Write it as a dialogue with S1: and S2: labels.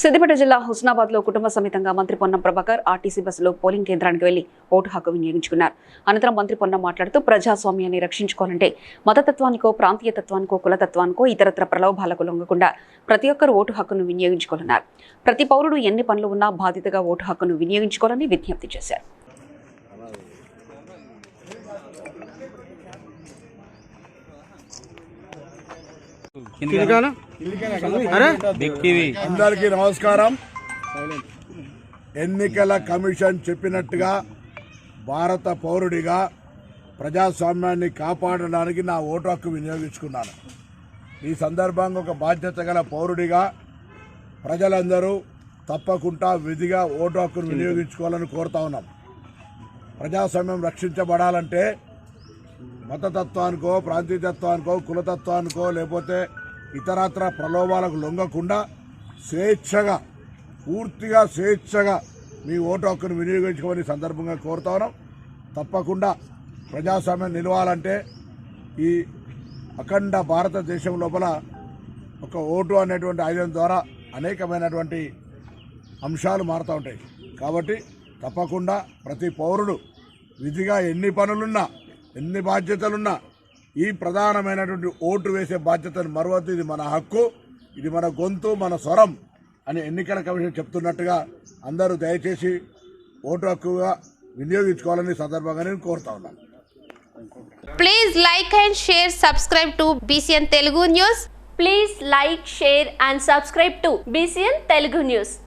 S1: సిద్దిపేట జిల్లా హుస్నాబాద్లో కుటుంబ సమేతంగా మంత్రి పొన్నం ప్రభాకర్ ఆర్టీసీ బస్సులో పోలింగ్ కేంద్రానికి వెళ్ళి ఓటు హక్కు వినియోగించుకున్నారు. అనంతరం మంత్రి పొన్నం మాట్లాడుతూ ప్రజాస్వామ్యాన్ని రక్షించుకోవాలంటే మతతత్వానికో ప్రాంతీయతత్వానికో కులతత్వానికో ఇతరత్ర ప్రలోభాలకు లొంగకుండా ప్రతి ఒక్కరు ఓటు హక్కును వినియోగించుకోవాలన్నారు. ప్రతి పౌరుడు ఎన్ని పనులు ఉన్నా బాధ్యతగా ఓటు హక్కును వినియోగించుకోవాలని విజ్ఞప్తి చేశారు.
S2: అందరికీ నమస్కారం. ఎన్నికల కమిషన్ చెప్పినట్టుగా భారత పౌరుడిగా ప్రజాస్వామ్యాన్ని కాపాడడానికి నా ఓటు హక్కు వినియోగించుకున్నాను. ఈ సందర్భంగా ఒక బాధ్యత గల పౌరుడిగా ప్రజలందరూ తప్పకుండా విధిగా ఓటు హక్కును వినియోగించుకోవాలని కోరుతా ఉన్నాం. ప్రజాస్వామ్యం రక్షించబడాలంటే మతతత్వానికో ప్రాంతీయతత్వానికో కులతత్వానికో లేకపోతే ఇతరత్ర ప్రలోభాలకు లొంగకుండా స్వేచ్ఛగా పూర్తిగా స్వేచ్ఛగా మీ ఓటు హక్కును వినియోగించుకోమని సందర్భంగా కోరుతా ఉన్నాం. తప్పకుండా ప్రజాస్వామ్యం నిలవాలంటే ఈ అఖండ భారతదేశం లోపల ఒక ఓటు అనేటువంటి ఆయుధం ద్వారా అనేకమైనటువంటి అంశాలు మారుతూ ఉంటాయి. కాబట్టి తప్పకుండా ప్రతి పౌరుడు విధిగా ఎన్ని పనులున్నా ఎన్ని బాధ్యతలున్నా ఈ ప్రధానమైనటువంటి ఓటు వేసే బాధ్యతను మరవద్దు. ఇది మన హక్కు ఇది మన గొంతు మన స్వరం అని ఎన్నికల కమిషన్ చెప్తున్నట్టుగా అందరూ దయచేసి ఓటు హక్కుగా వినియోగించుకోవాలని సందర్భంగా నేను కోరుతా ఉన్నాను.
S3: Please like and share subscribe to BCN Telugu news
S4: please like share and subscribe to BCN Telugu news